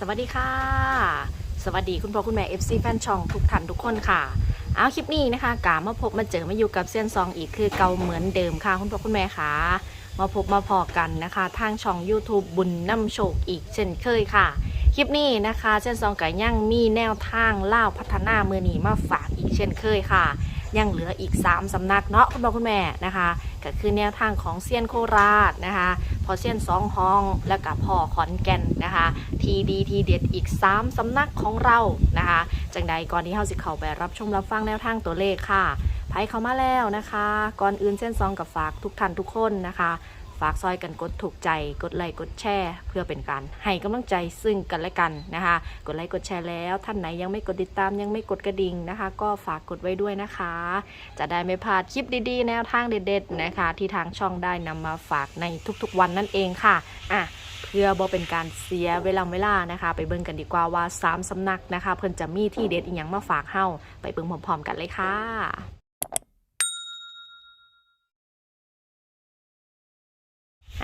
สวัสดีค่ะ สวัสดีคุณพ่อคุณแม่ FC แฟนช่องทุกท่านทุกคนค่ะ เอาคลิปนี้นะคะกามาพบมาเจอมาอยู่กับเซียนซองอีกคือเก่าเหมือนเดิมค่ะ คุณพ่อคุณแม่ค่ะ มาพบมาพอกันนะคะ ทางช่อง YouTube บุญน้ำโชคอีกเช่นเคยค่ะ คลิปนี้นะคะเซียนซองกับยังมีแนวทางเล่าพัฒนาเมือนีมาฝากอีกเช่นเคยค่ะ ยังเหลืออีก 3 สำนักเนาะคุณพ่อคุณแม่นะคะก็คือแนวทางของเซียนโคราชนะคะพอเซียนสองห้องแล้วก็พ่อขอนแก่นนะคะ ทีดีทีเด็ดอีก 3 สำนักของเรานะคะจังใดก่อนที่เฮาสิเข้าไปรับชมรับฟังแนวทางตัวเลขค่ะไพ่เข้ามาแล้วนะคะ ก่อนอื่นเส้นซองกับฝากทุกท่านทุกคนนะคะ ฝากซอยกันกดถูกใจ กดไลค์กดแชร์เพื่อเป็นการให้กำลังใจซึ่งกันและกันนะคะ กดไลค์กดแชร์แล้ว ท่านไหนยังไม่กดติดตามยังไม่กดกระดิ่งนะคะ ก็ฝากกดไว้ด้วยนะคะ จะได้ไม่พลาดคลิปดีๆ แนวทางเด็ดๆนะคะ ที่ทางช่องได้นำมาฝากในทุกๆวันนั่นเองค่ะอะเพื่อบ่เป็นการเสียเวลาเวลานะคะ ไปเบิ่งกันดีกว่าว่า3สำนักนะคะ เพิ่นจะมีที่เด็ดอีหยังมาฝากเฮาไปเบิ่งพร้อมๆกันเลยค่ะ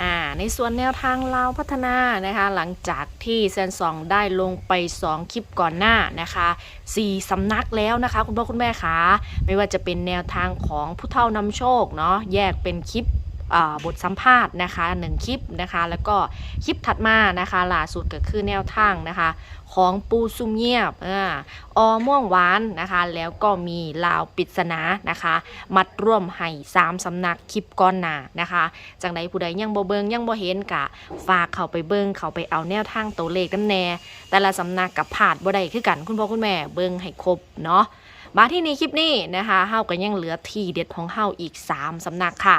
อ่า ในส่วนแนวทางเราวพัฒนานะคะ หลังจากที่แซนซองได้ลงไป 2 คลิปก่อนหน้านะคะ4สำนักแล้วนะคะ คุณพ่อคุณแม่คะไม่ว่าจะเป็นแนวทางของผู้เฒ่านำโชคเนาะแยกเป็นคลิป บทสัมภาษณ์นะคะหนึ่งคลิปนะคะแล้วก็คลิปถัดมานะคะล่าสุดก็คือแนวทางนะคะ ของปูซุมเงียบอาออม่วงหวานนะคะ แล้วก็มีลาวปริศนานะคะ มัดร่วมให้สามสำนักคลิปก้อนหนานะคะจังใดผู้ใดยังบ่เบิงยังบ่เห็นกะ ฝากเข้าไปเบิงเข้าไปเอาแนวทางตัวเลขน้ำแน่ แต่ละสำนักกับผาดบ่ได้คือกันคุณพ่อคุณแม่เบิงให้ครบเนาะ มาที่นี่คลิปนี้นะคะเฮาก็ยังเหลือที่เด็ดของเฮาอีก 3 สำนักค่ะ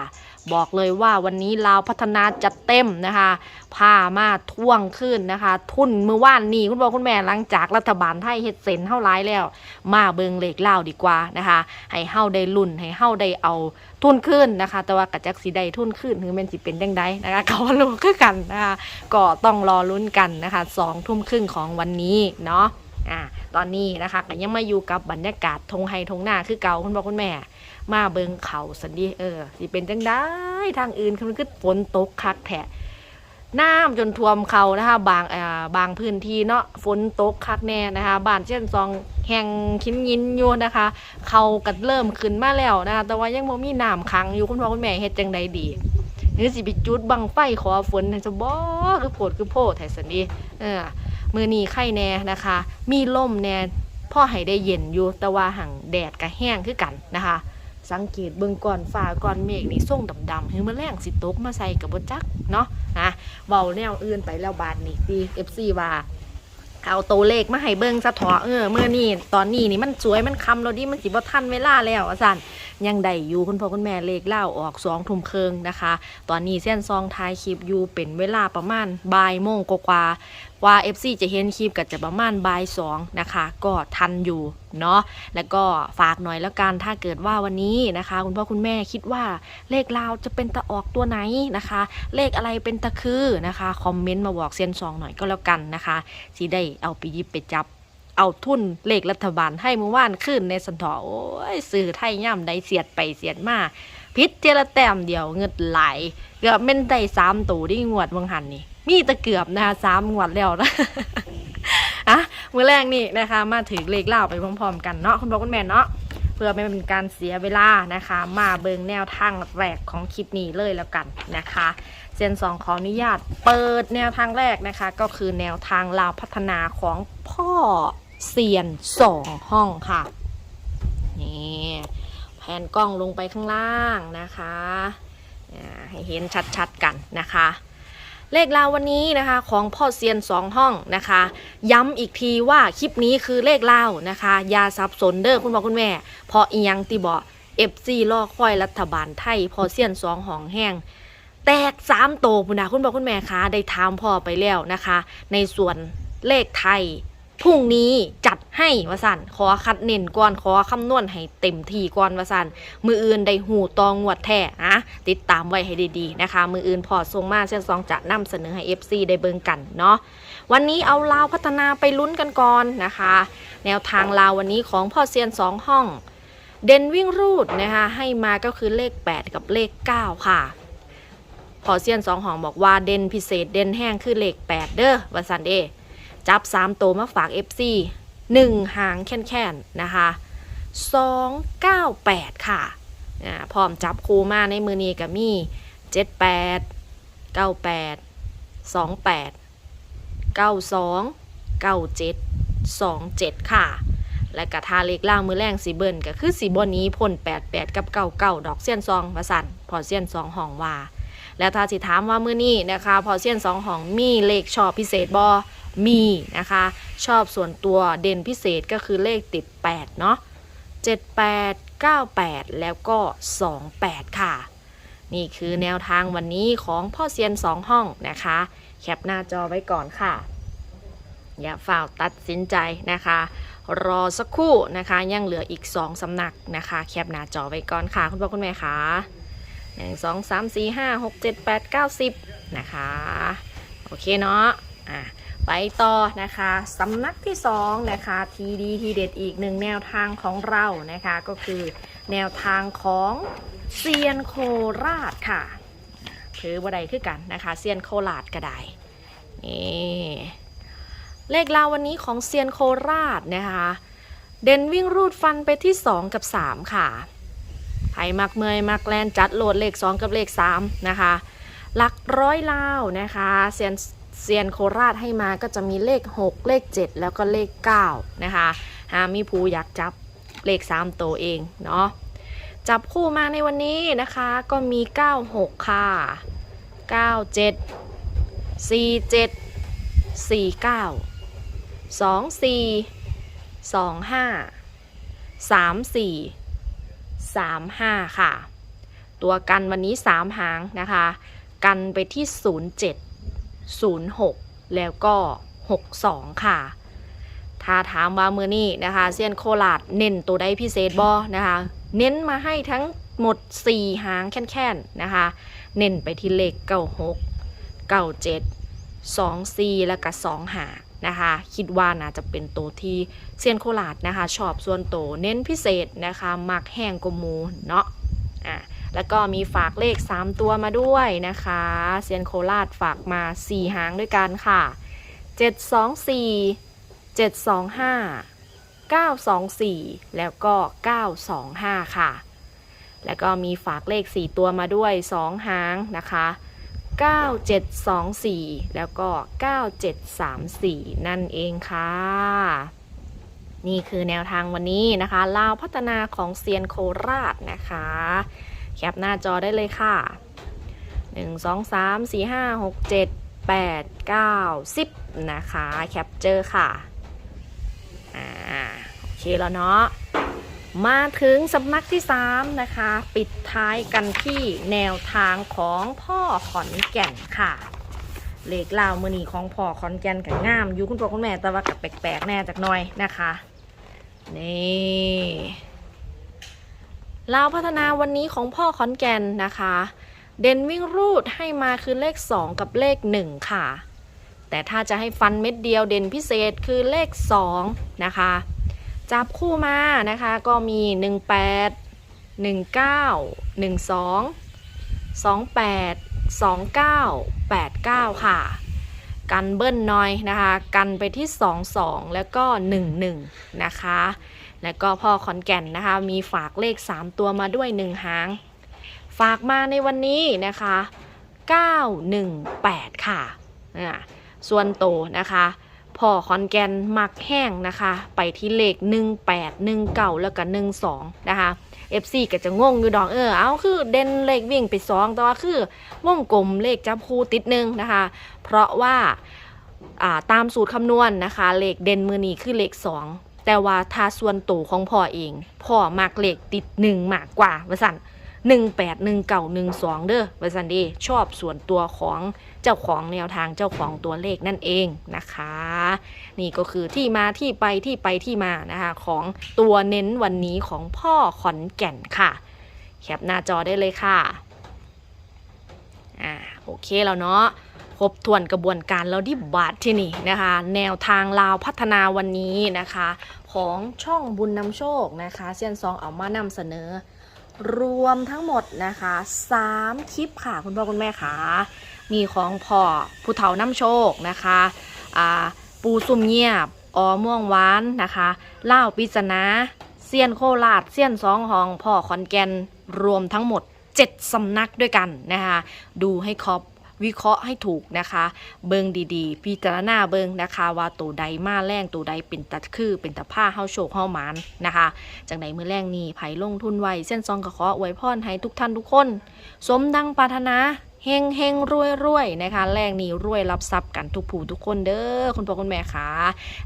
บอกเลยว่าวันนี้ลาพัฒนาจัดเต็มนะคะพามาท่วงขึ้นนะคะ ทุนมือว่านนี้คุณพ่อคุณแม่หลังจากรัฐบาลไทยเฮ็ดเซ็นเฮาร้ายแล้ว มาเบิงเลขเล่าดีกว่านะคะ ให้เฮาได้ลุ่นให้เฮาได้เอาทุนขึ้นนะคะ แต่ว่ากระจักสีได้ทุนขึ้นหรือแมันสิเป็นจังไดนะคะเขารู้คือกันนะคะก็ต้องรอลุ้นกันนะคะสองทุ่มครึ่งของวันนี้เนาะ อ่าตอนนี้นะคะก็ยังมาอยู่กับบรรยากาศทงไฮทงหน้าคือเก่าคุณพ่อคุณแม่ มาเบิงเขาสันดีเออสิเป็นจังได้ทางอื่นคือมันคือฝนตกคักแทะน้ำจนท่วมเขานะคะบางอ่าบางพื้นที่เนาะฝนตกคักแน่นะคะบ้านเช่นซองแห่งคินยินอยู่นะคะ เขาก็เริ่มขึ้นมาแล้วนะคะแต่ว่ายังบ่มีน้ำขังอยู่คุณพ่อคุณแม่เฮ็ดจังใดดีหรือสิไปจุดบังไฟขอฝนให้จะบ่คือโพดคือโพดไทสันดีเออ มือนี้ไข่แน่นะคะ มีลมแน่พ่อให้ได้เย็นอยู่แต่ว่าหังแดดก็แห้งคือกันนะคะ สังเกตเบิ่งก่อนฟ้าก่อนเมฆนี่ส่งดำๆคือมันแรงสิตกมาใส่กับบจักเนาะนะเบาแนวอื่นไปแล้วบาดนี่ดี FC ว่าเอาตัวเลขมาให้เบิ่งสะเถาะเออเมื่อนี่ตอนนี้นี่มันสวยมันคำเราดิมันสิบ่ทันเวลาแล้วอาจารย์ยังได้อยู่คุณพ่อคุณแม่เลขเล่าออกสองทุ่มครึ่งนะคะ ตอนนี้เส้นซองท้ายคลิปอยู่เป็นเวลาประมาณบ่ายโมงกว่า ว่า FC จะเห็นคลิปก็จะประมาณบ่ายสองนะคะ ก็ทันอยู่เนาะแล้วก็ฝากหน่อยแล้วกันถ้าเกิดว่าวันนี้นะคะ คุณพ่อคุณแม่คิดว่าเลขลาวจะเป็นตะออกตัวไหนนะคะ เลขอะไรเป็นตะคือนะคะคอมเมนต์มาบอกเซียนซองหน่อยก็แล้วกันนะคะสิได้เอาไปยิบไปจับเอาทุนเลขรัฐบาลให้มือว่านขึ้นในสันทอโอ้ยสื่อไทยย่ำได้เสียดไปเสียดมาพิษเจละแต้มเดียวเงินไหลเกือบเป็นได้สามตูที่งวดวังหันนี่ มีตะเกือบนะคะสามงวดแล้วนะอะมือแรกนี่นะคะ มาถึงเลขเล่าไปพร้อมๆกันเนาะคุณพ่อคุณแม่เนาะเพื่อไม่เป็นการเสียเวลานะคะ มาเบิงแนวทางแรกของคลิปนี้เลยแล้วกันนะคะเซนสองขออนุญาตเปิดแนวทางแรกนะคะ ก็คือแนวทางลาวพัฒนาของพ่อเซียนสองห้องค่ะนี่แผนกล้องลงไปข้างล่างนะคะให้เห็นชัดๆกันนะคะ เลขราววันนี้นะคะของพ่อเซียนสองห้องนะคะ ย้ำอีกทีว่าคลิปนี้คือเลขราวนะคะยาสับสนเด้อคุณพ่อคุณแม่พราะอียังตีบอกเอฟซีล่อค่อยรัฐบาลไทยพ่อเซียนสองห้องแห้งแตกสามโตพุ่นะคุณพ่อคุณแม่คะได้ถามพ่อไปแล้วนะคะ ในส่วนเลขไทยพรุ่งนี้จัด ให้วสันขอคัดเน้นก่อนขอคำนวณให้เต็มที่ก่อนวสันมืออื่นได้หูตองงวดแท้นะติดตามไว้ให้ดีๆนะคะ มืออื่นพอทรงมาเช่นซองจะนำเสนอให้ FC ได้เบิ่งกันเนาะวันนี้เอาลาวพัฒนาไปลุ้นกันก่อนนะคะ แนวทางลาววันนี้ของพ่อเซียนสองห้อง เดนวิ่งรูดนะคะให้มาก็คือเลข 8 กับเลข 9 ค่ะพอเซียนสองห้องบอกว่าเด่นพิเศษเด่นแห้งคือเลข 8 เด้อวสันเดจับ3ตัวมาฝาก FC 1 หางแค่นๆนะคะ 298 ค่ะอ่าพร้อมจับคูมาในมือนี้กับมี78 98 28 92 97 27 ค่ะ และกระทาเล็กล่างมือแรงสีเบิร์นก็คือสีบนนี้พ่น 88 กับ 99 ดอกเสี้ยนซองมาสั่นพอเสี้ยนซองห้องว่า แล้วถ้าสิถามว่ามือนี้นะคะพอเสี้ยนสองห้องมีเลขชอบพิเศษบอมีนะคะ ชอบส่วนตัวเด่นพิเศษก็คือเลขติด 8 เนาะ78 98 แล้วก็ 28 ค่ะ นี่คือแนวทางวันนี้ของพ่อเซียน 2 ห้องนะคะ แคปหน้าจอไว้ก่อนค่ะ อย่าฝ่าตัดสินใจนะคะ รอสักครู่นะคะ ยังเหลืออีก 2สำนักนะคะ แคปหน้าจอไว้ก่อนค่ะ คุณพ่อคุณแม่ค่ะ หนึ่งสองสามสี่ห้าหกเจ็ดแปดเก้าสิบนะคะ โอเคเนาะอะไปต่อนะคะสำนักที่2นะคะทีดีทีเด็ดอีกหนึ่งแนวทางของเรานะคะก็คือแนวทางของเซียนโคราชค่ะถือว่าใดคือกันนะคะเซียนโคราชก็ได้นี่เลขราววันนี้ของเซียนโคราชนะคะ เด่นวิ่งรูดฟันไปที่ 2 กับ 3 ค่ะ ไผ่มักเมยมักแลนจัดโหลดเลข 2 กับเลข 3 นะคะ หลักร้อยลาวนะคะเซียนเซียนโคราชให้มาก็จะมีเลข 6 เลข 7 แล้วก็เลข 9 นะคะหามีภูอยากจับเลข 3 ตัวเองเนาะจับคู่มาในวันนี้นะคะก็มี 96 ค่ะ 97 47 49 24 25 34 35 ค่ะ ตัวกันวันนี้ 3 หางนะคะ กันไปที่ 07 06 แล้วก็ 62 ค่ะ ถ้าถามว่ามือนี้นะคะเซียนโคราชเน้นตัวใดพิเศษบอนะคะ เน้นมาให้ทั้งหมด 4 หางแค่นๆนะคะ เน้นไปที่เลข 96 97 24 แล้วก็2หาง นะคะ คิดว่าน่าจะเป็นตัวที่เซียนโคราชนะคะชอบส่วนโตเน้นพิเศษนะคะมักแห้งกมูเนาะอะแล้วก็มีฝากเลข 3 ตัวมาด้วยนะคะเซียนโคราชฝากมา 4 หางด้วยกันค่ะ 724 725 924 แล้วก็ 925 ค่ะ แล้วก็มีฝากเลข 4 ตัวมาด้วย 2 หางนะคะ 9724 แล้วก็ 9734 นั่นเองค่ะ นี่คือแนวทางวันนี้นะคะ ลาวพัฒนาของเซียนโคราชนะคะ แคปหน้าจอได้เลยค่ะ 1 2 3 4 5 6 7 8 9 10 นะคะ แคปเจอร์ค่ะ อ่า โอเคแล้วเนาะ มาถึงสำนักที่ 3 นะคะ ปิดท้ายกันที่แนวทางของพ่อขอนแก่นค่ะ เลขลาวมือนีของพ่อขอนแก่นกับงามอยู่คุณพ่อคุณแม่แต่ว่ากับแปลกๆแน่จากหน่อยนะคะ นี่ลาวพัฒนาวันนี้ของพ่อขอนแก่นนะคะ เด่นวิ่งรูดให้มาคือเลข 2 กับเลข 1 ค่ะ แต่ถ้าจะให้ฟันเม็ดเดียวเด่นพิเศษคือเลข 2 นะคะ จับคู่มานะคะ ก็มี 18 19 12 28 29 89 ค่ะ กันเบิ้ลน้อยนะคะ กันไปที่ 22 แล้วก็ 11 นะคะ แล้วก็พ่อขอนแก่นนะคะ มีฝากเลข 3 ตัวมาด้วย 1 หาง ฝากมาในวันนี้นะคะ 918 ค่ะอ่าส่วนโตนะคะ พ่อขอนแก่นมักแห้งนะคะ ไปที่เลข 18 19 แล้วก็12 นะคะ FC ก็จะงงอยู่ดอกเออ เอาคือเด่นเลขวิ่งไป2แต่ว่าคือวงกลมเลขจับคู่ติดหนึ่งนะคะ เพราะว่าาตามสูตรคำนวณนะคะ เลขเด่นมือนี้คือเลข 2 แต่ว่าถ้าส่วนตัวของพ่อเอง พ่อมักเลขติด 1 มากกว่าว่าสั่น1 8 1 9 1 2 เด้อว่าสั่นดีชอบส่วนตัวของ เจ้าของแนวทางเจ้าของตัวเลขนั่นเองนะคะ นี่ก็คือที่มาที่ไปที่ไปที่มานะคะ ของตัวเน้นวันนี้ของพ่อขอนแก่นค่ะ แคปหน้าจอได้เลยค่ะอ่าโอเคแล้วเนาะครบถ้วนกระบวนการแล้วที่บาทที่นี่นะคะ แนวทางลาวพัฒนาวันนี้นะคะ ของช่องบุญนำโชคนะคะเซียนซองเอามานำเสนอ รวมทั้งหมดนะคะ 3 คลิปค่ะ คุณพ่อคุณแม่ค่ะ มีของพ่อผู้เฒ่าน้ำโชคนะคะปูซุ่มเงียบออม่วงหวานนะคะเล่าวปริศนาเซียนโคราชเซียนสองหองพ่อขอนแก่นรวมทั้งหมด 7 สำนักด้วยกันนะคะดูให้ครบวิเคราะห์ให้ถูกนะคะ เบิงดีๆ พิจารณาเบิงนะคะว่าตัวใดมาแรงตัวใดเป็นตัดคือเป็นตะผ้าเฮาโชคเฮาหมานนะคะจากไหนมือแรงนี้ไผ่ลงทุนไวเส้นซองกระขออวยพรให้ทุกท่านทุกคน สมดังปรารถนา เฮงเฮงรวยรวยนะคะแรงนี้รวยรับทรัพย์กันทุกผู้ทุกคนเด้อคุณพ่อคุณแม่ค่ะ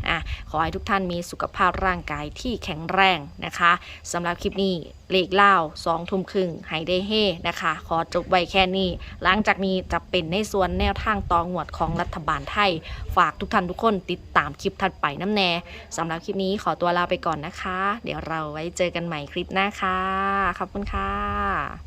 อะขอให้ทุกท่านมีสุขภาพร่างกายที่แข็งแรงนะคะสำหรับคลิปนี้เลขเล่าสองทุ่มครึ่งให้ได้เฮนะคะ ขอจบไว้แค่นี้ หลังจากนี้จะเป็นในส่วนแนวทางต่องวดของรัฐบาลไทย ฝากทุกท่านทุกคนติดตามคลิปถัดไปน้ำแน่สำหรับคลิปนี้ขอตัวลาไปก่อนนะคะ เดี๋ยวเราไว้เจอกันใหม่คลิปหน้าค่ะ ขอบคุณค่ะ